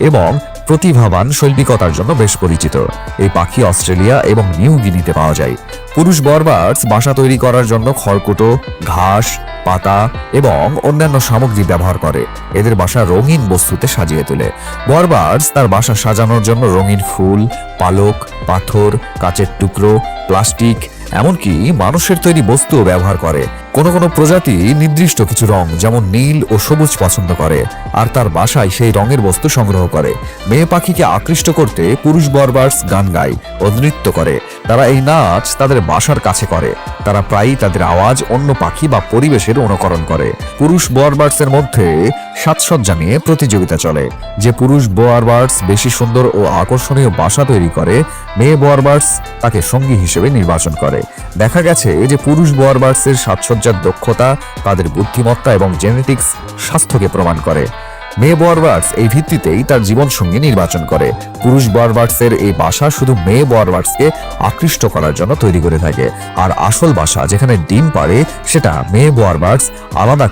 এবং প্রতিভাবান শৈল্পিকতার জন্য বেশ পরিচিত। এই পাখি অস্ট্রেলিয়া এবং নিউ গিনিতে পাওয়া যায়। পুরুষ বরবার্ডস বাসা তৈরি করার জন্য খড়কুটো, ঘাস পাতা এবং অন্যান্য সামগ্রী ব্যবহার করে। এদের বাসা রঙিন বস্তুতে সাজিয়ে তোলে। বরবার্ডস তার বাসা সাজানোর জন্য রঙিন ফুল, পালক, পাথর, কাচের টুকরো, প্লাস্টিক, এমনকি মানুষের তৈরি বস্তুও ব্যবহার করে। কোনো কোনো প্রজাতি নির্দিষ্ট কিছু রং, যেমন নীল ও সবুজ পছন্দ করে, আর তার বাসায় সেই রঙের বস্তু সংগ্রহ করে। মেয়ে পাখিকে আকৃষ্ট করতে পুরুষ বরবার্স গান গায় ও নৃত্য করে। তারা এই নাচ তাদের বাসার কাছে করে। তারা প্রায়ই তাদের আওয়াজ অন্য পাখি বা পরিবেশের অনুকরণ করে। পুরুষ বোয়ারবার্ডসের মধ্যে সাজসজ্জা নিয়ে প্রতিযোগিতা চলে। যে পুরুষ বোয়ারবার্ডস বেশি সুন্দর ও আকর্ষণীয় বাসা তৈরি করে, মেয়ে বোয়ারবার্ডস তাকে সঙ্গী হিসেবে নির্বাচন করে। দেখা গেছে যে পুরুষ বোয়ারবার্ডসের সাজসজ্জার দক্ষতা, তাদের বুদ্ধিমত্তা এবং জেনেটিক্স স্বাস্থ্যকে প্রমাণ করে। মেয়ে বরওয়ার্ডস এই ভিত্তিতেই তার জীবনসঙ্গী নির্বাচন করে। পুরুষ বরবার্ডসের এই বাসা শুধু মেয়ে বরবার্ডসকে আকৃষ্ট করার জন্য তৈরি করে থাকে। আর আসল বাসা যেখানে ডিম পারে সেটা মেয়ে বরওয়ার্ডস আলাদা